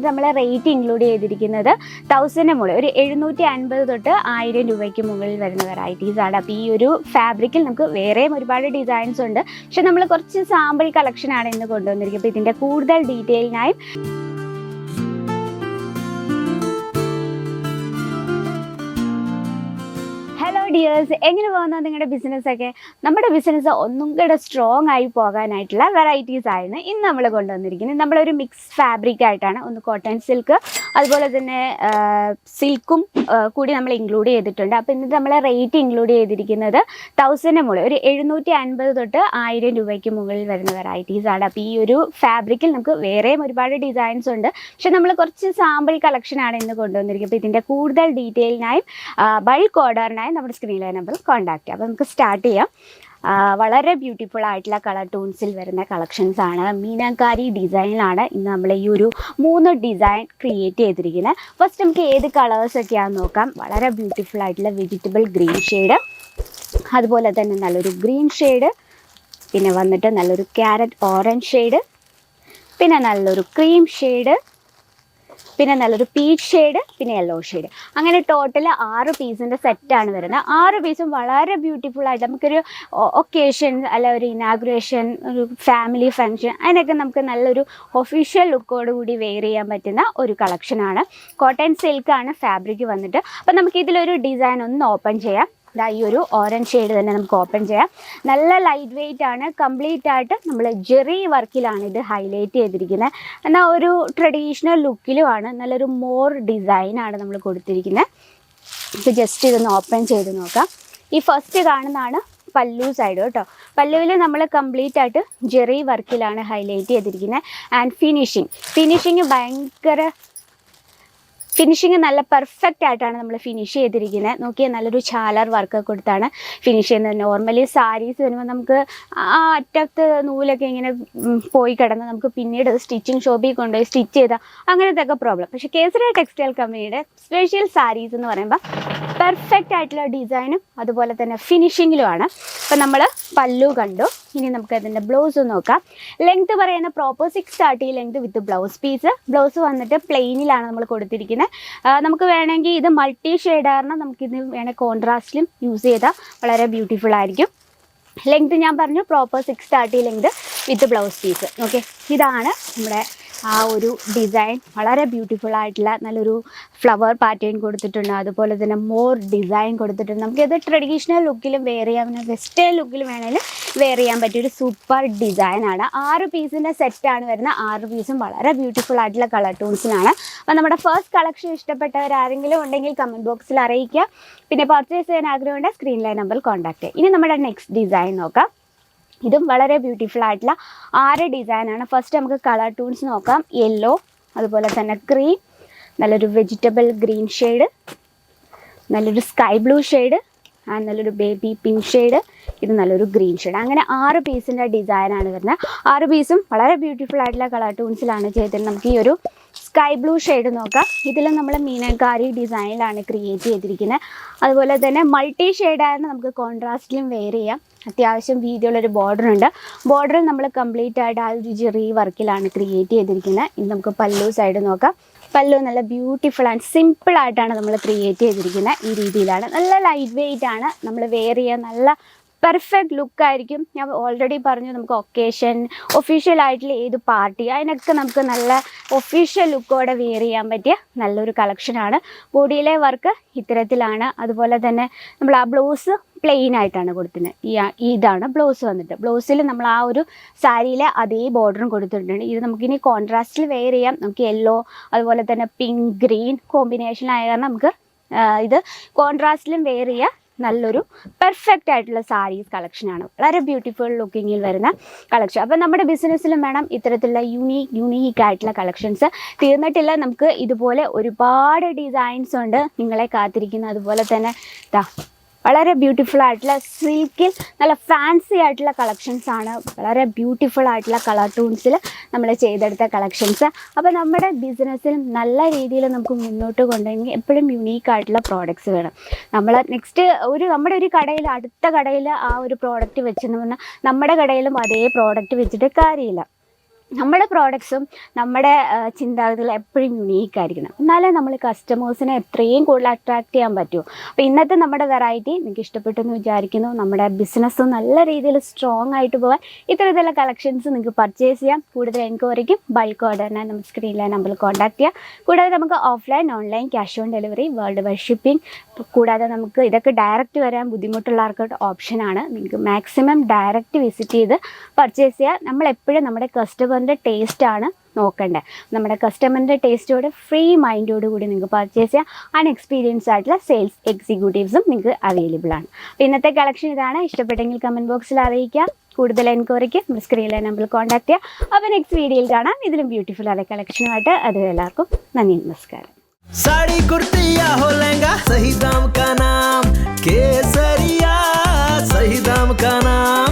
ഇന്ന് നമ്മൾ rate include ചെയ്തിരിക്കുന്നത് തൗസൻഡിന് മുകളിൽ ഒരു എഴുന്നൂറ്റി അൻപത് തൊട്ട് ആയിരം രൂപയ്ക്ക് മുകളിൽ വരുന്ന വെറൈറ്റീസ് ആണ്. അപ്പോൾ ഈ ഒരു ഫാബ്രിക്കിൽ നമുക്ക് വേറെയും ഒരുപാട് ഡിസൈൻസ് ഉണ്ട്. പക്ഷെ നമ്മൾ കുറച്ച് സാമ്പിൾ കളക്ഷൻ ആണ് ഇന്ന് കൊണ്ടുവന്നിരിക്കുന്നത്. അപ്പോൾ ഇതിന്റെ കൂടുതൽ ഡീറ്റെയിലിനായി ഡിയേഴ്സ് എങ്ങനെ പോകുന്ന നിങ്ങളുടെ ബിസിനസ്സൊക്കെ നമ്മുടെ ബിസിനസ് ഒന്നും കൂടെ സ്ട്രോങ് ആയി പോകാനായിട്ടുള്ള വെറൈറ്റീസ് ആയിരുന്നു ഇന്ന് നമ്മൾ കൊണ്ടുവന്നിരിക്കുന്നത്. നമ്മളൊരു മിക്സ് ഫാബ്രിക് ആയിട്ടാണ്. ഒന്ന് കോട്ടൺ സിൽക്ക് അതുപോലെ തന്നെ സിൽക്കും കൂടി നമ്മൾ ഇൻക്ലൂഡ് ചെയ്തിട്ടുണ്ട്. അപ്പോൾ ഇന്ന് നമ്മൾ റേറ്റ് ഇൻക്ലൂഡ് ചെയ്തിരിക്കുന്നത് തൗസൻഡിന് മുകളിൽ ഒരു എഴുന്നൂറ്റി അൻപത് തൊട്ട് ആയിരം രൂപയ്ക്ക് മുകളിൽ വരുന്ന വെറൈറ്റീസ് ആണ്. അപ്പോൾ ഈ ഒരു ഫാബ്രിക്കിൽ നമുക്ക് വേറെയും ഒരുപാട് ഡിസൈൻസ് ഉണ്ട്. പക്ഷെ നമ്മൾ കുറച്ച് സാമ്പിൾ കളക്ഷൻ ആണ് ഇന്ന് കൊണ്ടുവന്നിരിക്കുന്നത്. അപ്പോൾ ഇതിന്റെ കൂടുതൽ ഡീറ്റെയിലിനായും ബൾക്ക് ഓർഡറിനായി നമ്മുടെ സ്ക്രീനിലെ നമ്പറിൽ കോൺടാക്ട് ചെയ്യാം. അപ്പോൾ നമുക്ക് സ്റ്റാർട്ട് ചെയ്യാം. വളരെ ബ്യൂട്ടിഫുൾ ആയിട്ടുള്ള കളർ ടൂൺസിൽ വരുന്ന കളക്ഷൻസ് ആണ്. മീനാക്കാരി ഡിസൈനിലാണ് ഇന്ന് നമ്മൾ ഈ ഒരു മൂന്ന് ഡിസൈൻ ക്രിയേറ്റ് ചെയ്തിരിക്കുന്നത് ഫസ്റ്റ് നമുക്ക് ഏത് കളേഴ്സ് ഒക്കെയാണെന്ന് നോക്കാം. വളരെ ബ്യൂട്ടിഫുൾ ആയിട്ടുള്ള വെജിറ്റബിൾ ഗ്രീൻ ഷെയ്ഡ് അതുപോലെ തന്നെ നല്ലൊരു ഗ്രീൻ ഷെയ്ഡ് പിന്നെ വന്നിട്ട് നല്ലൊരു ക്യാരറ്റ് ഓറഞ്ച് ഷെയ്ഡ് പിന്നെ നല്ലൊരു ക്രീം ഷെയ്ഡ് പിന്നെ നല്ലൊരു പീച്ച് ഷെയ്ഡ് പിന്നെ യെല്ലോ ഷെയ്ഡ് അങ്ങനെ ടോട്ടൽ ആറ് പീസിന്റെ സെറ്റാണ് വരുന്നത്. ആറ് പീസും വളരെ ബ്യൂട്ടിഫുൾ ആയിട്ട് നമുക്കൊരു ഒക്കേഷൻ അല്ല ഒരു ഇനാഗുറേഷൻ ഒരു ഫാമിലി ഫങ്ഷൻ അതിനൊക്കെ നമുക്ക് നല്ലൊരു ഒഫീഷ്യൽ ലുക്കോട് കൂടി വെയർ ചെയ്യാൻ പറ്റുന്ന ഒരു കളക്ഷനാണ് കോട്ടൺ സിൽക്കാണ് ഫാബ്രിക് വന്നിട്ട്. അപ്പം നമുക്ക് ഇതിലൊരു ഡിസൈൻ ഒന്ന് ഓപ്പൺ ചെയ്യാം. ദാ ഈ ഒരു ഓറഞ്ച് ഷെയ്ഡ് തന്നെ നമുക്ക് ഓപ്പൺ ചെയ്യാം. നല്ല ലൈറ്റ് വെയിറ്റ് ആണ്. കംപ്ലീറ്റ് ആയിട്ട് നമ്മൾ ജെറി വർക്കിലാണ് ഇത് ഹൈലൈറ്റ് ചെയ്തിരിക്കുന്നത്. എന്നാൽ ഒരു ട്രഡീഷണൽ ലുക്കിലുമാണ് നല്ലൊരു മോർ ഡിസൈനാണ് നമ്മൾ കൊടുത്തിരിക്കുന്നത്. ഇത് ജസ്റ്റ് ഇതൊന്ന് ഓപ്പൺ ചെയ്ത് നോക്കാം. ഈ ഫസ്റ്റ് കാണുന്നതാണ് പല്ലു സൈഡ് കേട്ടോ. പല്ലുവിൽ നമ്മൾ കംപ്ലീറ്റ് ആയിട്ട് ജെറി വർക്കിലാണ് ഹൈലൈറ്റ് ചെയ്തിരിക്കുന്നത്. ആൻഡ് ഫിനിഷിങ് ഫിനിഷിങ് ഭയങ്കര ഫിനിഷിങ് നല്ല പെർഫെക്റ്റ് ആയിട്ടാണ് നമ്മൾ ഫിനിഷ് ചെയ്തിരിക്കുന്നത് നോക്കിയാൽ നല്ലൊരു ചാലർ വർക്ക് കൊടുത്താണ് ഫിനിഷ് ചെയ്യുന്നത്. നോർമലി സാരീസ് വരുമ്പോൾ നമുക്ക് ആ അറ്റത്ത് നൂലൊക്കെ ഇങ്ങനെ പോയി കിടന്ന് നമുക്ക് പിന്നീട് സ്റ്റിച്ചിങ് ഷോപ്പിൽ കൊണ്ടുപോയി സ്റ്റിച്ച് ചെയ്താൽ അങ്ങനത്തെ ഒക്കെ പ്രോബ്ലം പക്ഷേ കേസരി ടെക്സ്റ്റൈൽ കമ്പനിയുടെ സ്പെഷ്യൽ സാരീസ് എന്ന് പറയുമ്പോൾ പെർഫെക്റ്റ് ആയിട്ടുള്ള ഡിസൈനും അതുപോലെ തന്നെ ഫിനിഷിങ്ങിലുമാണ് അപ്പം നമ്മൾ പല്ലു കണ്ടു. ഇനി നമുക്ക് അതിന്റെ ബ്ലൗസ് നോക്കാം. ലെങ്ത് പറയുന്ന proper six thirty length with blouse piece blouse വന്നിട്ട് പ്ലെയിനിലാണ് നമ്മൾ കൊടുത്തിരിക്കുന്നത് നമുക്ക് വേണമെങ്കിൽ ഇത് മൾട്ടി ഷെയ്ഡാറിന് നമുക്കിത് വേണേൽ കോൺട്രാസ്റ്റിലും യൂസ് ചെയ്താൽ വളരെ ബ്യൂട്ടിഫുൾ ആയിരിക്കും. ലെങ്ത് ഞാൻ പറഞ്ഞു proper six thirty length with blouse piece okay ഇതാണ് നമ്മുടെ ആ ഒരു ഡിസൈൻ വളരെ ബ്യൂട്ടിഫുൾ ആയിട്ടുള്ള നല്ലൊരു ഫ്ലവർ പാറ്റേൺ കൊടുത്തിട്ടുണ്ട്. അതുപോലെ തന്നെ മോർ ഡിസൈൻ കൊടുത്തിട്ടുണ്ട്. നമുക്കിത് ട്രഡീഷണൽ ലുക്കിലും വെയർ ചെയ്യാം പിന്നെ വെസ്റ്റേൺ ലുക്കിലും വേണമെങ്കിലും വെയർ ചെയ്യാൻ പറ്റിയ ഒരു സൂപ്പർ ഡിസൈനാണ് ആറ് പീസിന്റെ സെറ്റാണ് വരുന്നത്. ആറ് പീസും വളരെ ബ്യൂട്ടിഫുൾ ആയിട്ടുള്ള കളർ ടൂൺസിനാണ് അപ്പോൾ നമ്മുടെ ഫസ്റ്റ് കളക്ഷൻ ഇഷ്ടപ്പെട്ടവർ ആരെങ്കിലും ഉണ്ടെങ്കിൽ കമന്റ് ബോക്സിൽ അറിയിക്കുക. പിന്നെ പർച്ചേസ് ചെയ്യാൻ ആഗ്രഹമുണ്ടെങ്കിൽ സ്ക്രീനിലെ നമ്പറിൽ കോൺടാക്ട് ചെയ്യുക. ഇനി നമ്മുടെ നെക്സ്റ്റ് ഡിസൈൻ നോക്കാം. ഇതും വളരെ ബ്യൂട്ടിഫുൾ ആയിട്ടുള്ള ആറ് ഡിസൈനാണ് ഫസ്റ്റ് നമുക്ക് കളർ ടൂൺസ് നോക്കാം. യെല്ലോ അതുപോലെ തന്നെ ക്രീം നല്ലൊരു വെജിറ്റബിൾ ഗ്രീൻ ഷെയ്ഡ് നല്ലൊരു സ്കൈ ബ്ലൂ ഷെയ്ഡ് ആൻഡ് നല്ലൊരു ബേബി പിങ്ക് ഷെയ്ഡ് ഇത് നല്ലൊരു ഗ്രീൻ ഷെയ്ഡ് അങ്ങനെ ആറ് പീസിന്റെ ഡിസൈനാണ് വരുന്നത്. ആറ് പീസും വളരെ ബ്യൂട്ടിഫുൾ ആയിട്ടുള്ള കളർ ടൂൺസിലാണ് ചെയ്തത് നമുക്ക് ഈ ഒരു സ്കൈ ബ്ലൂ ഷെയ്ഡ് നോക്കാം. ഇതിൽ നമ്മൾ മീനക്കാരി ഡിസൈനിലാണ് ക്രിയേറ്റ് ചെയ്തിരിക്കുന്നത് അതുപോലെ തന്നെ മൾട്ടി ഷെയ്ഡായിരുന്നു നമുക്ക് കോൺട്രാസ്റ്റിലും വെയർ ചെയ്യാം. അത്യാവശ്യം വീതിയുള്ളൊരു ബോർഡർ ഉണ്ട്. ബോർഡർ നമ്മൾ കംപ്ലീറ്റ് ആയിട്ട് ആ ഒരു ജെറി വർക്കിലാണ് ക്രിയേറ്റ് ചെയ്തിരിക്കുന്നത് ഇനി നമുക്ക് പല്ലു സൈഡ് നോക്കാം. പല്ലു നല്ല ബ്യൂട്ടിഫുൾ ആൻഡ് സിമ്പിൾ ആയിട്ടാണ് നമ്മൾ ക്രിയേറ്റ് ചെയ്തിരിക്കുന്നത് ഈ രീതിയിലാണ്. നല്ല ലൈറ്റ് വെയിറ്റ് ആണ്. നമ്മൾ വെയർ ചെയ്യാൻ നല്ല പെർഫെക്റ്റ് ലുക്കായിരിക്കും ഞാൻ ഓൾറെഡി പറഞ്ഞു നമുക്ക് ഒക്കേഷൻ ഒഫീഷ്യൽ ആയിട്ടുള്ള ഏത് പാർട്ടി അതിനൊക്കെ നമുക്ക് നല്ല ഒഫീഷ്യൽ ലുക്കോടെ വെയർ ചെയ്യാൻ പറ്റിയ നല്ലൊരു കളക്ഷനാണ് ബോഡിയിലെ വർക്ക് ഇത്തരത്തിലാണ്. അതുപോലെ തന്നെ നമ്മൾ ആ ബ്ലൗസ് പ്ലെയിൻ ആയിട്ടാണ് കൊടുത്തിരുന്നത് ഈ ഇതാണ് ബ്ലൗസ് വന്നിട്ട്. ബ്ലൗസിൽ നമ്മൾ ആ ഒരു സാരിയിലെ അതേ ബോർഡറും കൊടുത്തിട്ടുണ്ട്. ഇത് നമുക്കിനി കോൺട്രാസ്റ്റിൽ വെയർ ചെയ്യാം. നമുക്ക് യെല്ലോ അതുപോലെ തന്നെ പിങ്ക് ഗ്രീൻ കോമ്പിനേഷനായ കാരണം നമുക്ക് ഇത് കോൺട്രാസ്റ്റിലും വെയർ ചെയ്യാം. നല്ലൊരു പെർഫെക്റ്റ് ആയിട്ടുള്ള സാരീസ് കളക്ഷനാണ് വളരെ ബ്യൂട്ടിഫുൾ ലുക്കിങ്ങിൽ വരുന്ന കളക്ഷൻ അപ്പോൾ നമ്മുടെ ബിസിനസ്സിലും വേണം ഇത്തരത്തിലുള്ള യുണീക്ക് യുണീക്ക് ആയിട്ടുള്ള കളക്ഷൻസ് തീർന്നിട്ടില്ല നമുക്ക് ഇതുപോലെ ഒരുപാട് ഡിസൈൻസ് ഉണ്ട് നിങ്ങളെ കാത്തിരിക്കുന്ന അതുപോലെ തന്നെ. വളരെ ബ്യൂട്ടിഫുൾ ആയിട്ടുള്ള സിൽക്കിൽ നല്ല ഫാൻസി ആയിട്ടുള്ള കളക്ഷൻസ് ആണ്. വളരെ ബ്യൂട്ടിഫുൾ ആയിട്ടുള്ള കളർ ടൂൺസിൽ നമ്മൾ ചെയ്തെടുത്ത കളക്ഷൻസ് അപ്പോൾ നമ്മുടെ ബിസിനസ്സിൽ നല്ല രീതിയിൽ നമുക്ക് മുന്നോട്ട് കൊണ്ടുപോയി എപ്പോഴും യുണീക്ക് ആയിട്ടുള്ള പ്രോഡക്ട്സ് വേണം. നമ്മൾ നെക്സ്റ്റ് ഒരു നമ്മുടെ ഒരു കടയിൽ അടുത്ത കടയിൽ ആ ഒരു പ്രോഡക്റ്റ് വെച്ചെന്ന് പറഞ്ഞാൽ നമ്മുടെ കടയിലും അതേ പ്രോഡക്റ്റ് വെച്ചിട്ട് കാര്യമില്ല. നമ്മുടെ പ്രോഡക്ട്സും നമ്മുടെ ചിന്താഗതികൾ എപ്പോഴും യുണീക്ക് ആയിരിക്കണം. എന്നാലേ നമ്മൾ കസ്റ്റമേഴ്സിനെ എത്രയും കൂടുതൽ അട്രാക്ട് ചെയ്യാൻ പറ്റൂ. അപ്പോൾ ഇന്നത്തെ നമ്മുടെ വെറൈറ്റി നിങ്ങൾക്ക് ഇഷ്ടപ്പെട്ടെന്ന് വിചാരിക്കുന്നു. നമ്മുടെ ബിസിനസ് നല്ല രീതിയിൽ സ്ട്രോങ് ആയിട്ട് പോകാൻ ഇത്തരത്തിലുള്ള കളക്ഷൻസ് നിങ്ങൾക്ക് പർച്ചേസ് ചെയ്യാം. കൂടുതൽ എൻക്വയറിക്കും ബൾക്ക് ഓർഡറിനായി നമുക്ക് സ്ക്രീനിലെ നമ്പറിൽ കോൺടാക്ട് ചെയ്യാം. കൂടാതെ നമുക്ക് offline online cash on delivery world wide shipping കൂടാതെ നമുക്ക് ഇതൊക്കെ ഡയറക്റ്റ് വരാൻ ബുദ്ധിമുട്ടുള്ള ബുദ്ധിമുട്ടുള്ളവർക്ക് ഓപ്ഷനാണ് നിങ്ങൾക്ക് മാക്സിമം ഡയറക്റ്റ് വിസിറ്റ് ചെയ്ത് പർച്ചേസ് ചെയ്യുക നമ്മൾ എപ്പോഴും നമ്മുടെ കസ്റ്റമറിൻ്റെ ടേസ്റ്റാണ് നോക്കണ്ടേ നമ്മുടെ കസ്റ്റമറിൻ്റെ ടേസ്റ്റോട് ഫ്രീ മൈൻഡോട് കൂടി നിങ്ങൾക്ക് പർച്ചേസ് ചെയ്യാം അൺഎക്സ്പീരിയൻസ് ആയിട്ടുള്ള സെയിൽസ് എക്സിക്യൂട്ടീവ്സും നിങ്ങൾക്ക് അവൈലബിൾ ആണ് അപ്പോൾ ഇന്നത്തെ കളക്ഷൻ ഇതാണ് ഇഷ്ടപ്പെട്ടെങ്കിൽ കമൻറ്റ് ബോക്സിൽ അറിയിക്കുക കൂടുതൽ എൻക്വയറിക്ക് നമ്മുടെ സ്ക്രീനിലെ നമ്പറിൽ കോൺടാക്ട് ചെയ്യുക അപ്പോൾ നെക്സ്റ്റ് വീഡിയോയിൽ കാണാം ഇതിലും ബ്യൂട്ടിഫുൾ ആയ കളക്ഷനുമായിട്ട് അത് എല്ലാവർക്കും നന്ദി നമസ്കാരം साड़ी कुर्ती या हो लहंगा सही दाम का नाम केसरिया सही दाम का नाम